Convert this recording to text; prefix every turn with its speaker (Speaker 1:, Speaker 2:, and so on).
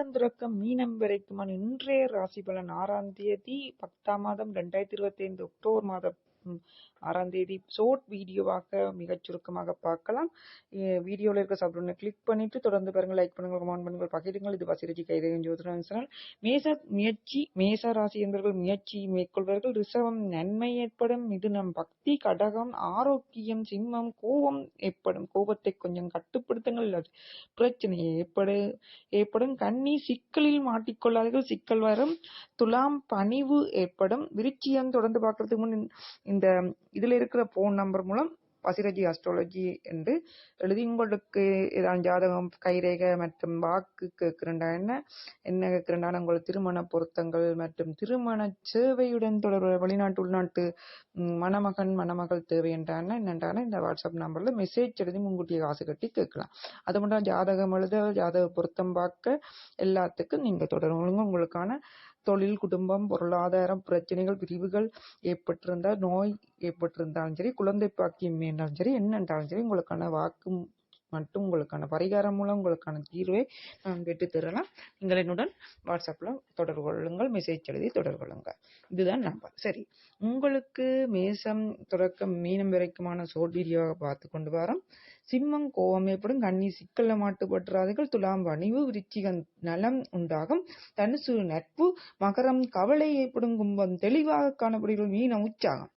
Speaker 1: மேசம் தொடக்கம் மீனம் வரைக்குமான இன்றைய ராசி பலன் ஆறாம் தேதி பத்தாம் மாதம் ரெண்டாயிரத்தி இருபத்தி ஐந்து அக்டோபர் மாதம் ஆறாம் தேதி ஷோர்ட் வீடியோவாக மிகச் சுருக்கமாக பார்க்கலாம். வீடியோவில் இருக்க சப்ரனை கிளிக் பண்ணிட்டு தொடர்ந்து பாருங்க லைக் பண்ணுங்க கமெண்ட் பண்ணுங்க பகிருங்கள். இது வசிரஜி கைதேகன் ஜோதிடன் மேச முயற்சி மேச ராசி என்பவர்கள் முயற்சி மேற்கொள்வார்கள். ரிசவம் நன்மை ஏற்படும். மிதுனம் பக்தி கடகம் ஆரோக்கியம் சிம்மம் கோபம் ஏற்படும். கோபத்தை கொஞ்சம் கட்டுப்படுத்துங்கள். இல்லாட்டி பிரச்சனை ஏற்படு ஏற்படும். கண்ணி சிக்கலில் மாட்டிக்கொள்ளாதீர்கள். சிக்கல் வரும். துலாம் பணிவு ஏற்படும். விருச்சியம் தொடர்ந்து பார்க்கறதுக்கு முன் இந்த இதில் இருக்கிற ஃபோன் நம்பர் மூலம் பசிரஜி அஸ்ட்ராலஜி என்று எழுதி உங்களுக்கு ஏதாவது ஜாதகம் கைரேகை மற்றும் வாக்கு கேட்கிறண்டா என்ன? என்ன கேட்கிறண்டான உங்கள் திருமண பொருத்தங்கள் மற்றும் திருமண சேவையுடன் தொடர்பு வெளிநாட்டு உள்நாட்டு மணமகன் மணமகள் தேவை என்றான என்னென்றான இந்த வாட்ஸ்அப் நம்பரில் மெசேஜ் எழுதி முன்கூட்டியே காசு கட்டி கேட்கலாம். அது மட்டும் ஜாதகம் எழுத ஜாதக பொருத்தம் பார்க்க எல்லாத்துக்கும் நீங்கள் தொடர்புங்க உங்களுக்கான தொழில் குடும்பம் பொருளாதாரம் பிரச்சனைகள் பிரிவுகள் ஏற்பட்டிருந்தால் நோய் ஏற்பட்டிருந்தாலும் சரி குழந்தை பாக்கியம் இருந்தாலும் சரி என்ன என்றாலும் சரி உங்களுக்கான வாக்கு மட்டும் உங்களுக்கான பரிகாரம் மூலம் உங்களுக்கான தீர்வை நான் பெற்று தரலாம். நீங்கள் என்னுடன் வாட்ஸ்அப்பில் தொடர்பு கொள்ளுங்கள் மெசேஜ் எழுதி தொடர்பு கொள்ளுங்கள். இதுதான் நம்பர் சரி உங்களுக்கு மேசம் தொடக்கம் மீனம் வரைக்குமான சோட் வீடியோவை பார்த்து கொண்டு வரோம். சிம்மம் கோவம் ஏற்படும் கண்ணி சிக்கல்ல மாட்டுப்பட்டுறாதீர்கள் துலாம் வணிவு விருச்சிகம் நலம் உண்டாகும். தனுசு நட்பு மகரம் கவலை ஏற்படும் கும்பம் தெளிவாக காணப்படுகிறது மீனம் உற்சாகம்.